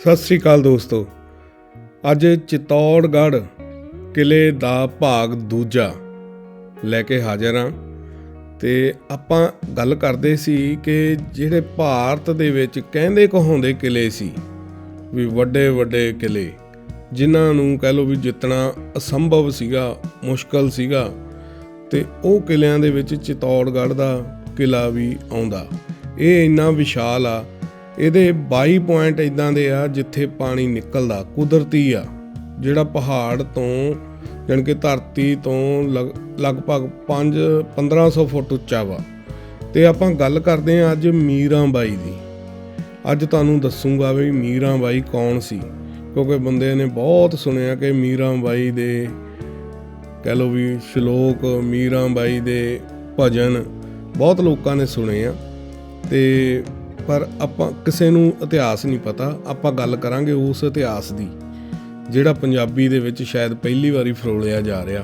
ਸਤਿ ਸ੍ਰੀ ਅਕਾਲ ਦੋਸਤੋ। ਅੱਜ ਚਿਤੌੜਗੜ੍ਹ ਕਿਲੇ ਦਾ ਭਾਗ ਦੂਜਾ ਲੈ ਕੇ ਹਾਜ਼ਰ ਹਾਂ ਤੇ ਆਪਾਂ ਗੱਲ ਕਰਦੇ ਸੀ ਕਿ ਜਿਹੜੇ ਭਾਰਤ ਦੇ ਵਿੱਚ ਕਹਿੰਦੇ ਕਹਾਉਂਦੇ ਕਿਲੇ ਸੀ ਵੀ ਵੱਡੇ ਵੱਡੇ ਕਿਲੇ, ਜਿਨ੍ਹਾਂ ਨੂੰ ਕਹਿ ਲਓ ਵੀ ਜਿੱਤਣਾ ਅਸੰਭਵ ਸੀਗਾ, ਮੁਸ਼ਕਲ ਸੀਗਾ, ਤੇ ਉਹ ਕਿਲਿਆਂ ਦੇ ਵਿੱਚ ਚਿਤੌੜਗੜ੍ਹ ਦਾ ਕਿਲਾ ਵੀ ਆਉਂਦਾ। ਇਹ ਇੰਨਾ ਵਿਸ਼ਾਲ ਆ ਇਹਦੇ 22 ਪੁਆਇੰਟ ਇਦਾਂ ਦੇ ਆ ਜਿੱਥੇ ਪਾਣੀ ਨਿਕਲਦਾ, ਕੁਦਰਤੀ ਆ, ਜਿਹੜਾ ਪਹਾੜ ਤੋਂ ਜਾਣੀ ਕਿ ਧਰਤੀ ਤੋਂ ਲਗ- ਲਗਭਗ 5 1500 ਫੁੱਟ ਉੱਚਾ ਵਾ। ਤੇ ਆਪਾਂ ਗੱਲ ਕਰਦੇ ਆ ਅੱਜ ਮੀਰਾਂ ਬਾਈ ਦੀ। ਅੱਜ ਤੁਹਾਨੂੰ ਦੱਸੂਗਾ ਵੀ ਮੀਰਾਂ ਬਾਈ ਕੌਣ ਸੀ, ਕਿਉਂਕਿ ਬੰਦੇ ਨੇ ਬਹੁਤ ਸੁਣਿਆ ਕਿ ਮੀਰਾਂ ਬਾਈ ਦੇ ਕਹਿ ਲਓ ਵੀ ਸ਼ਲੋਕ, ਮੀਰਾਂ ਬਾਈ ਦੇ ਭਜਨ ਬਹੁਤ ਲੋਕਾਂ ਨੇ ਸੁਣੇ ਆ। ਤੇ ਪਰ ਆਪਾਂ ਕਿਸੇ ਨੂੰ ਇਤਿਹਾਸ ਨਹੀਂ ਪਤਾ, ਆਪਾਂ ਗੱਲ ਕਰਾਂਗੇ ਉਸ ਇਤਿਹਾਸ ਦੀ, ਜਿਹੜਾ ਪੰਜਾਬੀ ਦੇ ਵਿੱਚ ਸ਼ਾਇਦ ਪਹਿਲੀ ਵਾਰੀ ਫਰੋਲਿਆ ਜਾ ਰਿਹਾ।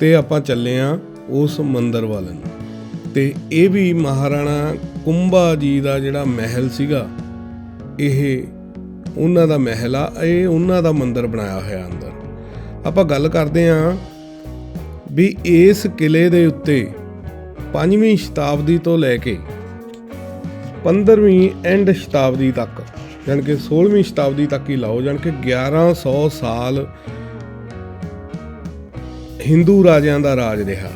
ਤੇ ਆਪਾਂ ਚੱਲੇ ਆ ਉਸ ਮੰਦਰ ਵੱਲ। ਨੂੰ ਤੇ ਇਹ ਵੀ ਮਹਾਰਾਣਾ ਕੁੰਭਾ ਜੀ ਦਾ ਜਿਹੜਾ ਮਹਿਲ ਸੀਗਾ, ਇਹ ਉਹਨਾਂ ਦਾ ਮਹਿਲ ਆ, ਇਹ ਉਹਨਾਂ ਦਾ ਮੰਦਿਰ ਬਣਾਇਆ ਹੋਇਆ ਅੰਦਰ। ਆਪਾਂ ਗੱਲ ਕਰਦੇ ਆ ਵੀ ਇਸ ਕਿਲੇ ਦੇ ਉੱਤੇ 5ਵੀਂ ਸ਼ਤਾਬਦੀ ਤੋਂ ਲੈ ਕੇ 15ਵੀਂ ਐਂਡ ਸ਼ਤਾਬਦੀ ਤੱਕ ਯਾਨੀ ਕਿ 16ਵੀਂ ਸ਼ਤਾਬਦੀ ਤੱਕ ਹੀ ਲਾਓ ਯਾਨੀ ਕਿ 1100 ਸਾਲ ਹਿੰਦੂ ਰਾਜਿਆਂ ਦਾ ਰਾਜ ਰਿਹਾ।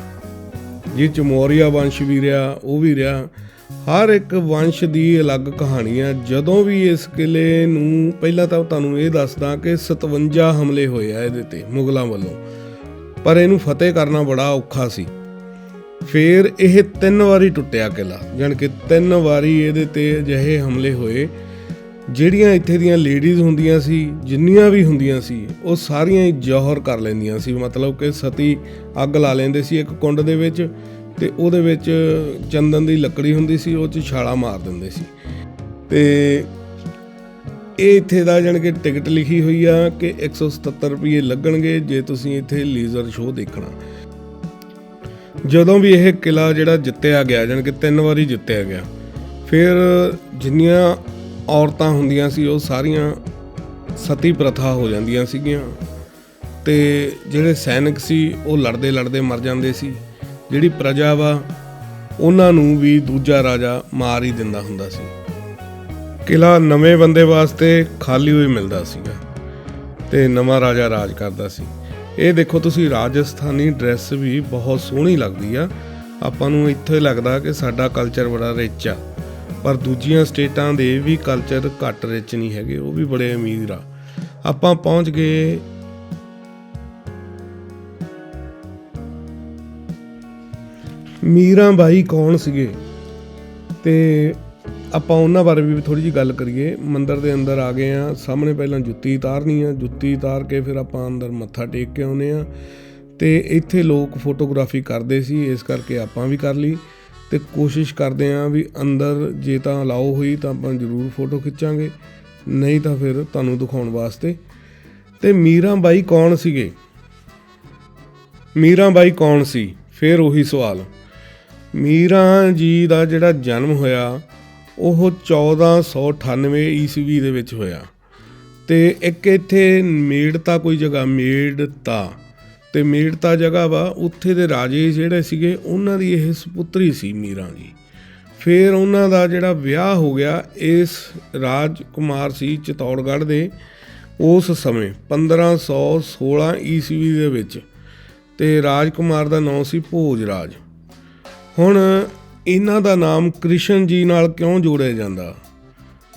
ਜੀ ਚ ਮੌਰੀਆ ਵੰਸ਼ ਵੀ ਰਿਹਾ, ਉਹ ਵੀ ਰਿਹਾ। ਹਰ ਇੱਕ ਵੰਸ਼ ਦੀ ਅਲੱਗ ਕਹਾਣੀ ਆ। ਜਦੋਂ ਵੀ ਇਸ ਕਿਲੇ ਨੂੰ, ਪਹਿਲਾਂ ਤਾਂ ਤੁਹਾਨੂੰ ਇਹ ਦੱਸਦਾ ਕਿ 57 ਹਮਲੇ ਹੋਏ ਆ ਇਹਦੇ ਤੇ, ਮੁਗਲਾਂ ਵੱਲੋਂ। ਪਰ ਇਹਨੂੰ ਫਤਿਹ ਕਰਨਾ ਬੜਾ ਔਖਾ ਸੀ। ਫਿਰ ਇਹ ਤਿੰਨ ਵਾਰੀ ਟੁੱਟਿਆ ਕਿਲਾ, ਜਾਣੀ ਕਿ ਤਿੰਨ ਵਾਰੀ ਇਹਦੇ ਤੇ ਅਜਿਹੇ ਹਮਲੇ ਹੋਏ। ਜਿਹੜੀਆਂ ਇੱਥੇ ਦੀਆਂ ਲੇਡੀਜ਼ ਹੁੰਦੀਆਂ ਸੀ, ਜਿੰਨੀਆਂ ਵੀ ਹੁੰਦੀਆਂ ਸੀ, ਉਹ ਸਾਰੀਆਂ ਹੀ ਜੌਹਰ ਕਰ ਲੈਂਦੀਆਂ ਸੀ। ਮਤਲਬ ਕਿ ਸਤੀ ਅੱਗ ਲਾ ਲੈਂਦੇ ਸੀ ਇੱਕ ਕੁੰਡ ਦੇ ਵਿੱਚ ਤੇ ਉਹਦੇ ਵਿੱਚ ਚੰਦਨ ਦੀ ਲੱਕੜੀ ਹੁੰਦੀ ਸੀ, ਉਹ 'ਚ ਛਾਲਾ ਮਾਰ ਦਿੰਦੇ ਸੀ। ਤੇ ਇਹ ਇੱਥੇ ਦਾ ਜਾਣੀ ਕਿ ਟਿਕਟ ਲਿਖੀ ਹੋਈ ਆ ਕਿ 177 ਰੁਪਏ ਲੱਗਣਗੇ ਜੇ ਤੁਸੀਂ ਇੱਥੇ ਲੀਜ਼ਰ ਸ਼ੋਅ ਦੇਖਣਾ। ਜਦੋਂ ਵੀ ਇਹ ਕਿਲਾ ਜਿਹੜਾ ਜਿੱਤਿਆ ਗਿਆ, ਜਾਣੀ ਕਿ ਤਿੰਨ ਵਾਰੀ ਜਿੱਤਿਆ ਗਿਆ, ਫਿਰ ਜਿੰਨੀਆਂ ਔਰਤਾਂ ਹੁੰਦੀਆਂ ਸੀ, ਉਹ ਸਾਰੀਆਂ ਸਤੀ ਪ੍ਰਥਾ ਹੋ ਜਾਂਦੀਆਂ ਸੀਗੀਆਂ। ਤੇ ਜਿਹੜੇ ਸੈਨਿਕ ਸੀ, ਉਹ ਲੜਦੇ ਲੜਦੇ ਮਰ ਜਾਂਦੇ ਸੀ। ਜਿਹੜੀ ਪ੍ਰਜਾ ਵਾ, ਉਹਨਾਂ ਨੂੰ ਵੀ ਦੂਜਾ ਰਾਜਾ ਮਾਰ ਹੀ ਦਿੰਦਾ ਹੁੰਦਾ ਸੀ। ਕਿਲਾ ਨਵੇਂ ਬੰਦੇ ਵਾਸਤੇ ਖਾਲੀ ਹੋਈ ਮਿਲਦਾ ਸੀਗਾ ਤੇ ਨਵਾਂ ਰਾਜਾ ਰਾਜ ਕਰਦਾ ਸੀ। ਇਹ ਦੇਖੋ ਤੁਸੀਂ ਰਾਜਸਥਾਨੀ ਡਰੈਸ ਵੀ ਬਹੁਤ ਸੋਹਣੀ ਲੱਗਦੀ ਆ। ਆਪਾਂ ਨੂੰ ਇੱਥੇ ਲੱਗਦਾ ਕਿ ਸਾਡਾ ਕਲਚਰ ਬੜਾ ਰਿਚ ਆ। ਪਰ ਦੂਜੀਆਂ ਸਟੇਟਾਂ ਦੇ ਵੀ ਕਲਚਰ ਘੱਟ ਰਿਚ ਨਹੀਂ ਹੈਗੇ, ਉਹ ਵੀ ਬੜੇ ਅਮੀਰ ਆ। ਆਪਾਂ ਪਹੁੰਚ ਗਏ। ਮੀਰਾਂ ਬਾਈ ਕੌਣ ਸੀਗੇ? ਤੇ ਆਪਾਂ ਉਹਨਾਂ ਬਾਰੇ ਵੀ ਥੋੜੀ ਜੀ ਗੱਲ ਕਰੀਏ। ਮੰਦਰ ਦੇ ਅੰਦਰ ਆ ਗਏ ਆ ਸਾਹਮਣੇ ਪਹਿਲਾਂ ਜੁੱਤੀ ਉਤਾਰਨੀ ਆ। ਜੁੱਤੀ ਉਤਾਰ ਕੇ ਫਿਰ ਆਪਾਂ ਅੰਦਰ ਮੱਥਾ ਟੇਕ ਕੇ ਆਉਨੇ ਆ ਤੇ ਇੱਥੇ ਲੋਕ ਫੋਟੋਗ੍ਰਾਫੀ ਕਰਦੇ ਸੀ। ਇਸ ਕਰਕੇ ਆਪਾਂ ਵੀ ਕਰ ਲਈ। ਤੇ ਕੋਸ਼ਿਸ਼ ਕਰਦੇ ਆ ਵੀ ਅੰਦਰ ਜੇ ਤਾਂ ਅਲਾਓ ਹੋਈ ਤਾਂ ਆਪਾਂ ਜ਼ਰੂਰ ਫੋਟੋ ਖਿੱਚਾਂਗੇ। ਨਹੀਂ ਤਾਂ ਫਿਰ ਤੁਹਾਨੂੰ ਦਿਖਾਉਣ ਵਾਸਤੇ। ਤੇ ਮੀਰਾਂ ਬਾਈ ਕੌਣ ਸੀਗੇ? ਮੀਰਾਂ ਬਾਈ ਕੌਣ ਸੀ? ਫਿਰ ਉਹੀ ਸਵਾਲ। ਮੀਰਾਂ ਜੀ ਦਾ ਜਿਹੜਾ ਜਨਮ ਹੋਇਆ ਉਹ 1498 ਈਸਵੀ ਦੇ ਵਿੱਚ ਹੋਇਆ। ਤੇ ਇੱਕ ਇੱਥੇ ਮੇੜਤਾ ਕੋਈ ਜਗ੍ਹਾ, ਮੇੜਤਾ। ਤੇ ਮੇੜਤਾ ਜਗ੍ਹਾ ਵਾ, ਉੱਥੇ ਦੇ ਰਾਜੇ ਜਿਹੜੇ ਸੀਗੇ, ਉਹਨਾਂ ਦੀ ਇਹ ਸੁਪੁੱਤਰੀ ਸੀ ਮੀਰਾਂ ਜੀ। ਫਿਰ ਉਹਨਾਂ ਦਾ ਜਿਹੜਾ ਵਿਆਹ ਹੋ ਗਿਆ, ਇਸ ਰਾਜਕੁਮਾਰ ਸੀ ਚਿਤੌੜਗੜ੍ਹ ਦੇ ਉਸ ਸਮੇਂ 1516 ਈਸਵੀ ਦੇ ਵਿੱਚ। ਤੇ ਰਾਜਕੁਮਾਰ ਦਾ ਨਾਮ ਸੀ ਭੋਜ ਰਾਜ ਹੁਣ ਇਹਨਾਂ ਦਾ ਨਾਮ ਕ੍ਰਿਸ਼ਨ ਜੀ ਨਾਲ ਕਿਉਂ ਜੋੜਿਆ ਜਾਂਦਾ?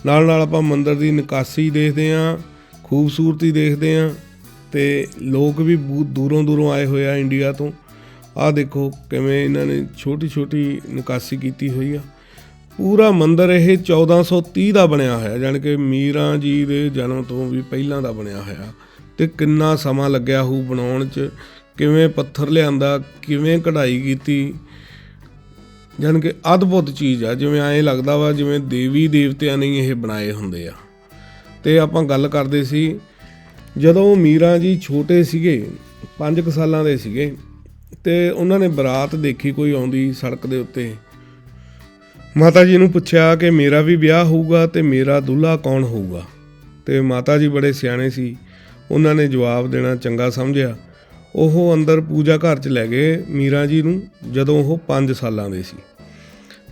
ਨਾਲ ਨਾਲ ਆਪਾਂ ਮੰਦਰ ਦੀ ਨਿਕਾਸੀ ਦੇਖਦੇ ਆਂ ਖੂਬਸੂਰਤੀ ਦੇਖਦੇ ਆਂ ਤੇ ਲੋਕ ਵੀ ਬਹੁਤ ਦੂਰੋਂ ਦੂਰੋਂ ਆਏ ਹੋਏ ਆ ਇੰਡੀਆ ਤੋਂ। ਆਹ ਦੇਖੋ ਕਿਵੇਂ ਇਹਨਾਂ ਨੇ ਛੋਟੀ ਛੋਟੀ ਨਿਕਾਸੀ ਕੀਤੀ ਹੋਈ ਆ। ਪੂਰਾ ਮੰਦਰ ਇਹ 1430 ਦਾ ਬਣਿਆ ਹੋਇਆ, ਜਾਣੀ ਕਿ ਮੀਰਾਂ ਜੀ ਦੇ ਜਨਮ ਤੋਂ ਵੀ ਪਹਿਲਾਂ ਦਾ ਬਣਿਆ ਹੋਇਆ। ਤੇ ਕਿੰਨਾ ਸਮਾਂ ਲੱਗਿਆ ਹੋਊ ਬਣਾਉਣ 'ਚ, ਕਿਵੇਂ ਪੱਥਰ ਲਿਆਂਦਾ, ਕਿਵੇਂ ਕਢਾਈ ਕੀਤੀ ਜਾਣੀ ਕਿ ਅਦਭੁਤ ਚੀਜ਼ ਆ, ਜਿਵੇਂ ਐਂ ਲੱਗਦਾ ਵਾ ਜਿਵੇਂ ਦੇਵੀ ਦੇਵਤਿਆਂ ਨੇ ਇਹ ਬਣਾਏ ਹੁੰਦੇ ਆ। ਤੇ ਆਪਾਂ ਗੱਲ ਕਰਦੇ ਸੀ, ਜਦੋਂ ਮੀਰਾ ਜੀ ਛੋਟੇ ਸੀਗੇ 5 ਸਾਲਾਂ ਦੇ ਸੀਗੇ, ਤੇ ਉਹਨਾਂ ਨੇ ਬਰਾਤ ਦੇਖੀ ਕੋਈ ਆਉਂਦੀ ਸੜਕ ਦੇ ਉੱਤੇ। ਮਾਤਾ ਜੀ ਨੂੰ ਪੁੱਛਿਆ ਕਿ ਮੇਰਾ ਵੀ ਵਿਆਹ ਹੋਊਗਾ ਤੇ ਮੇਰਾ ਦੁੱਲਾ ਕੌਣ ਹੋਊਗਾ? ਤੇ ਮਾਤਾ ਜੀ ਬੜੇ ਸਿਆਣੇ ਸੀ, ਉਹਨਾਂ ਨੇ ਜਵਾਬ ਦੇਣਾ ਚੰਗਾ ਸਮਝਿਆ। ਉਹ ਅੰਦਰ ਪੂਜਾ ਘਰ 'ਚ ਲੈ ਗਏ ਮੀਰਾ ਜੀ ਨੂੰ, ਜਦੋਂ ਉਹ 5 ਸਾਲਾਂ ਦੇ ਸੀ।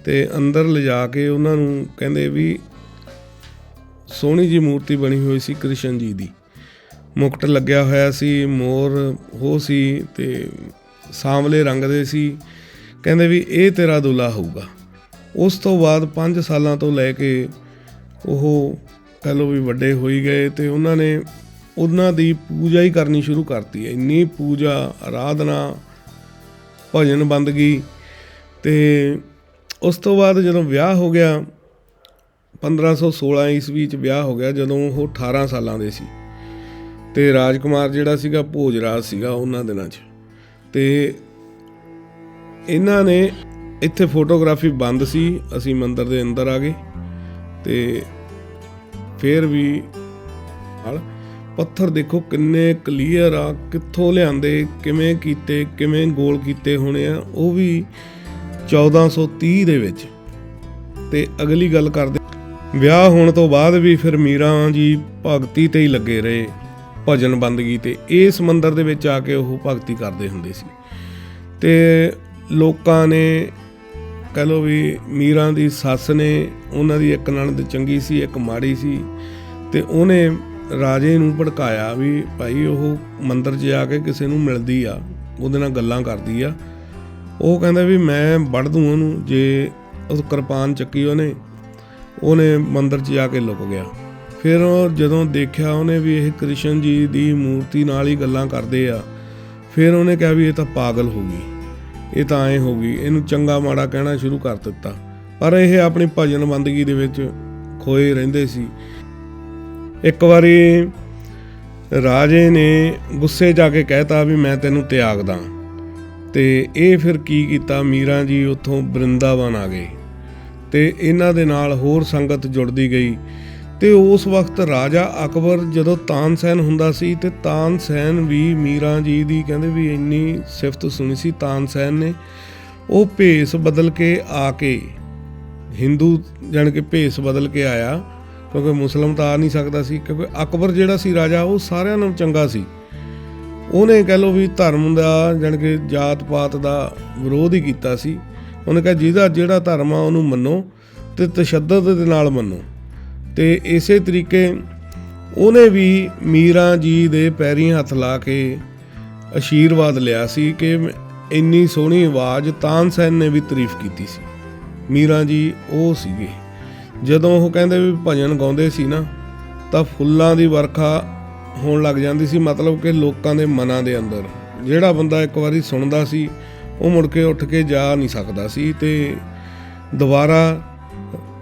ਤੇ ਅੰਦਰ ਲਿਜਾ ਕੇ ਉਹਨਾਂ ਨੂੰ ਕਹਿੰਦੇ ਵੀ ਸੋਹਣੀ ਜੀ ਮੂਰਤੀ ਬਣੀ ਹੋਈ ਸੀ ਕ੍ਰਿਸ਼ਨ ਜੀ ਦੀ। ਮੁਕਟ ਲੱਗਿਆ ਹੋਇਆ ਸੀ, ਮੋਰ ਹੋ ਸੀ ਤੇ ਸਾਂਵਲੇ ਰੰਗ ਦੇ ਸੀ। ਕਹਿੰਦੇ ਵੀ ਇਹ ਤੇਰਾ ਦੁੱਲਾ ਹੋਊਗਾ। ਉਸ ਤੋਂ ਬਾਅਦ 5 ਸਾਲਾਂ ਤੋਂ ਲੈ ਕੇ ਉਹ ਕਹ ਲਓ ਵੀ ਵੱਡੇ ਹੋਈ ਗਏ ਤੇ ਉਹਨਾਂ ਨੇ ਉਹਨਾਂ ਦੀ ਪੂਜਾ ਹੀ ਕਰਨੀ ਸ਼ੁਰੂ ਕਰਤੀ ਇੰਨੀ ਪੂਜਾ, ਆਰਾਧਨਾ, ਭਜਨ ਬੰਦਗੀ ਤੇ ਉਸ ਤੋਂ ਬਾਅਦ ਜਦੋਂ ਵਿਆਹ ਹੋ ਗਿਆ 1516 ਈਸਵੀ ਚ ਵਿਆਹ ਹੋ ਗਿਆ, ਜਦੋਂ ਉਹ 18 ਸਾਲਾਂ ਦੇ ਸੀ। ਤੇ ਰਾਜਕੁਮਾਰ ਜਿਹੜਾ ਸੀਗਾ, ਭੋਜਰਾਜ ਸੀਗਾ ਉਹਨਾਂ ਦਿਨਾਂ 'ਚ। ਤੇ ਇਹਨਾਂ ਨੇ ਇੱਥੇ ਫੋਟੋਗ੍ਰਾਫੀ ਬੰਦ ਸੀ, ਅਸੀਂ ਮੰਦਰ ਦੇ ਅੰਦਰ ਆ ਗਏ ਤੇ ਫਿਰ ਵੀ, ਨਾਲ ਪੱਥਰ ਦੇਖੋ ਕਿੰਨੇ ਕਲੀਅਰ ਆ, ਕਿੱਥੋਂ ਲਿਆਂਦੇ, ਕਿਵੇਂ ਕੀਤੇ, ਕਿਵੇਂ ਗੋਲ ਕੀਤੇ ਹੋਣੇ ਆ, ਉਹ ਵੀ 1430 ਦੇ ਵਿੱਚ। ਤੇ ਅਗਲੀ ਗੱਲ ਕਰਦੇ ਵਿਆਹ ਹੋਣ ਤੋਂ ਬਾਅਦ ਵੀ ਫਿਰ ਮੀਰਾ ਜੀ ਭਗਤੀ ਤੇ ਹੀ ਲੱਗੇ ਰਹੇ, ਭਜਨ ਬੰਦਗੀ ਤੇ। ਇਸ ਮੰਦਿਰ ਦੇ ਵਿੱਚ ਆ ਕੇ ਉਹ ਭਗਤੀ ਕਰਦੇ ਹੁੰਦੇ ਸੀ। ਤੇ ਲੋਕਾਂ ਨੇ ਕਹ ਲੋ ਵੀ ਮੀਰਾ ਦੀ ਸੱਸ ਨੇ, ਉਹਨਾਂ ਦੀ ਇੱਕ ਨਣਦ ਚੰਗੀ ਸੀ, ਇੱਕ ਮਾੜੀ ਸੀ, ਤੇ ਉਹਨੇ ਰਾਜੇ ਨੂੰ ਭੜਕਾਇਆ ਵੀ ਭਾਈ ਉਹ ਮੰਦਰ 'ਚ ਜਾ ਕੇ ਕਿਸੇ ਨੂੰ ਮਿਲਦੀ ਆ, ਉਹਦੇ ਨਾਲ ਗੱਲਾਂ ਕਰਦੀ ਆ। ਉਹ ਕਹਿੰਦਾ ਵੀ ਮੈਂ ਵੜ ਦੂੰ ਉਹਨੂੰ, ਜੇ ਉਹ ਕਿਰਪਾਨ ਚੱਕੀ ਉਹਨੇ ਉਹਨੇ ਮੰਦਰ 'ਚ ਜਾ ਕੇ ਲੁਕ ਗਿਆ। ਫਿਰ ਉਹ ਜਦੋਂ ਦੇਖਿਆ ਉਹਨੇ ਵੀ ਇਹ ਕ੍ਰਿਸ਼ਨ ਜੀ ਦੀ ਮੂਰਤੀ ਨਾਲ ਹੀ ਗੱਲਾਂ ਕਰਦੇ ਆ, ਫਿਰ ਉਹਨੇ ਕਿਹਾ ਵੀ ਇਹ ਤਾਂ ਪਾਗਲ ਹੋ ਗਈ, ਇਹ ਤਾਂ ਐ ਹੋ ਗਈ, ਇਹਨੂੰ ਚੰਗਾ ਮਾੜਾ ਕਹਿਣਾ ਸ਼ੁਰੂ ਕਰ ਦਿੱਤਾ। ਪਰ ਇਹ ਆਪਣੀ ਭਜਨ ਬੰਦਗੀ ਦੇ ਵਿੱਚ ਖੋਏ ਰਹਿੰਦੇ ਸੀ। ਇੱਕ ਵਾਰੀ ਰਾਜੇ ਨੇ ਗੁੱਸੇ ਜਾ ਕੇ ਕਹਿਤਾ ਵੀ ਮੈਂ ਤੈਨੂੰ ਤਿਆਗਦਾ ਤੇ ਇਹ ਫਿਰ ਕੀ ਕੀਤਾ? ਮੀਰਾ ਜੀ ਉੱਥੋਂ ਬ੍ਰਿੰਦਾਵਨ ਆ ਗਏ। ਤੇ ਇਹਨਾਂ ਦੇ ਨਾਲ ਹੋਰ ਸੰਗਤ ਜੁੜਦੀ ਗਈ। ਤੇ ਉਸ ਵਕਤ ਰਾਜਾ ਅਕਬਰ ਜਦੋਂ ਤਾਨਸੈਨ ਹੁੰਦਾ ਸੀ ਤੇ ਤਾਨਸੈਨ ਵੀ ਮੀਰਾ ਜੀ ਦੀ ਕਹਿੰਦੇ ਵੀ ਇੰਨੀ ਸਿਫਤ ਸੁਣੀ ਸੀ ਤਾਨਸੈਨ ਨੇ, ਉਹ ਭੇਸ ਬਦਲ ਕੇ ਆ ਕੇ, ਹਿੰਦੂ ਜਾਣ ਕੇ ਭੇਸ ਬਦਲ ਕੇ ਆਇਆ। ਕਿਉਂਕਿ ਮੁਸਲਮ ਤਾਂ ਆ ਨਹੀਂ ਸਕਦਾ ਸੀ, ਕਿਉਂਕਿ ਅਕਬਰ ਜਿਹੜਾ ਸੀ ਰਾਜਾ, ਉਹ ਸਾਰਿਆਂ ਨਾਲੋਂ ਚੰਗਾ ਸੀ। ਉਹਨੇ ਕਹਿ ਲਓ ਵੀ ਧਰਮ ਦਾ, ਜਾਣ ਕਿ ਜਾਤ ਪਾਤ ਦਾ ਵਿਰੋਧ ਹੀ ਕੀਤਾ ਸੀ। ਉਹਨੇ ਕਿਹਾ, ਜਿਹਦਾ ਜਿਹੜਾ ਧਰਮ ਆ, ਉਹਨੂੰ ਮੰਨੋ ਤੇ ਤਸ਼ੱਦਦ ਦੇ ਨਾਲ ਮੰਨੋ। ਤੇ ਇਸੇ ਤਰੀਕੇ ਉਹਨੇ ਵੀ ਮੀਰਾ ਜੀ ਦੇ ਪੈਰੀਂ ਹੱਥ ਲਾ ਕੇ ਅਸ਼ੀਰਵਾਦ ਲਿਆ ਸੀ ਕਿ ਇੰਨੀ ਸੋਹਣੀ ਆਵਾਜ਼ ਤਾਨਸੈਨ ਨੇ ਵੀ ਤਾਰੀਫ ਕੀਤੀ ਸੀ। ਮੀਰਾ ਜੀ ਉਹ ਸੀਗੇ। ਜਦੋਂ ਉਹ ਕਹਿੰਦੇ ਵੀ ਭਜਨ ਗਾਉਂਦੇ ਸੀ ਨਾ, ਤਾਂ ਫੁੱਲਾਂ ਦੀ ਵਰਖਾ ਹੋਣ ਲੱਗ ਜਾਂਦੀ ਸੀ, ਮਤਲਬ ਕਿ ਲੋਕਾਂ ਦੇ ਮਨਾਂ ਦੇ ਅੰਦਰ। ਜਿਹੜਾ ਬੰਦਾ ਇੱਕ ਵਾਰੀ ਸੁਣਦਾ ਸੀ, ਉਹ ਮੁੜ ਕੇ ਉੱਠ ਕੇ ਜਾ ਨਹੀਂ ਸਕਦਾ ਸੀ ਤੇ ਦੁਬਾਰਾ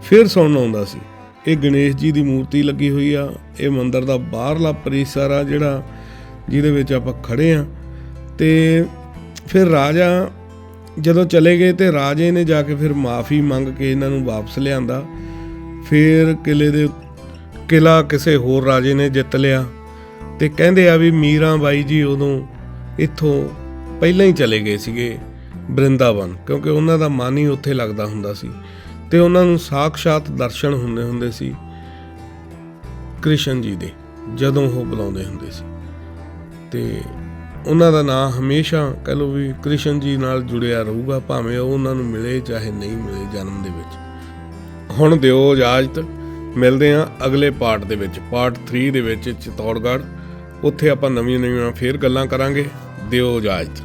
ਫਿਰ ਸੁਣਨ ਆਉਂਦਾ ਸੀ। ਇਹ ਗਣੇਸ਼ ਜੀ ਦੀ ਮੂਰਤੀ ਲੱਗੀ ਹੋਈ ਆ, ਇਹ ਮੰਦਿਰ ਦਾ ਬਾਹਰਲਾ ਪਰਿਸਰ ਆ ਜਿਹੜਾ ਜਿਹਦੇ ਵਿੱਚ ਆਪਾਂ ਖੜੇ ਆ। ਤੇ ਫਿਰ ਰਾਜਾ ਜਦੋਂ ਚਲੇ ਗਏ ਤੇ ਰਾਜੇ ਨੇ ਜਾ ਕੇ ਫਿਰ ਮਾਫੀ ਮੰਗ ਕੇ ਇਹਨਾਂ ਨੂੰ ਵਾਪਸ ਲਿਆਂਦਾ। ਫਿਰ ਕਿਲੇ ਦੇ ਕਿਲਾ ਕਿਸੇ ਹੋਰ ਰਾਜੇ ਨੇ ਜਿੱਤ ਲਿਆ ਤੇ ਕਹਿੰਦੇ ਆ ਵੀ ਮੀਰਾਂ ਬਾਈ ਜੀ ਉਦੋਂ ਇੱਥੋਂ ਪਹਿਲਾਂ ਹੀ ਚਲੇ ਗਏ ਸੀਗੇ ਬ੍ਰਿੰਦਾਵਨ, ਕਿਉਂਕਿ ਉਹਨਾਂ ਦਾ ਮਨ ਹੀ ਉੱਥੇ ਲੱਗਦਾ ਹੁੰਦਾ ਸੀ ਤੇ ਉਹਨਾਂ ਨੂੰ ਸਾਖਸ਼ਾਤ ਦਰਸ਼ਨ ਹੁੰਦੇ ਹੁੰਦੇ ਸੀ ਕ੍ਰਿਸ਼ਨ ਜੀ ਦੇ, ਜਦੋਂ ਉਹ ਬੁਲਾਉਂਦੇ ਹੁੰਦੇ ਸੀ। ਤੇ ਉਹਨਾਂ ਦਾ ਨਾਮ ਹਮੇਸ਼ਾ ਕਹ ਲਓ ਵੀ ਕ੍ਰਿਸ਼ਨ ਜੀ ਨਾਲ ਜੁੜਿਆ ਰਹੂਗਾ, ਭਾਵੇਂ ਉਹ ਉਹਨਾਂ ਨੂੰ ਮਿਲੇ ਚਾਹੇ ਨਹੀਂ ਮਿਲੇ ਜਨਮ ਦੇ ਵਿੱਚ। ਹੁਣ ਦਿਓ ਇਜਾਜ਼ਤ। ਮਿਲਦੇ ਹਾਂ ਅਗਲੇ ਪਾਰਟ ਦੇ ਵਿੱਚ। ਪਾਰਟ 3 ਦੇ ਵਿੱਚ ਚਿਤੌੜਗੜ੍ਹ। ਉੱਥੇ ਆਪਾਂ ਨਵੀਆਂ ਨਵੀਆਂ ਫੇਰ ਗੱਲਾਂ ਕਰਾਂਗੇ। ਦਿਓ ਇਜਾਜ਼ਤ।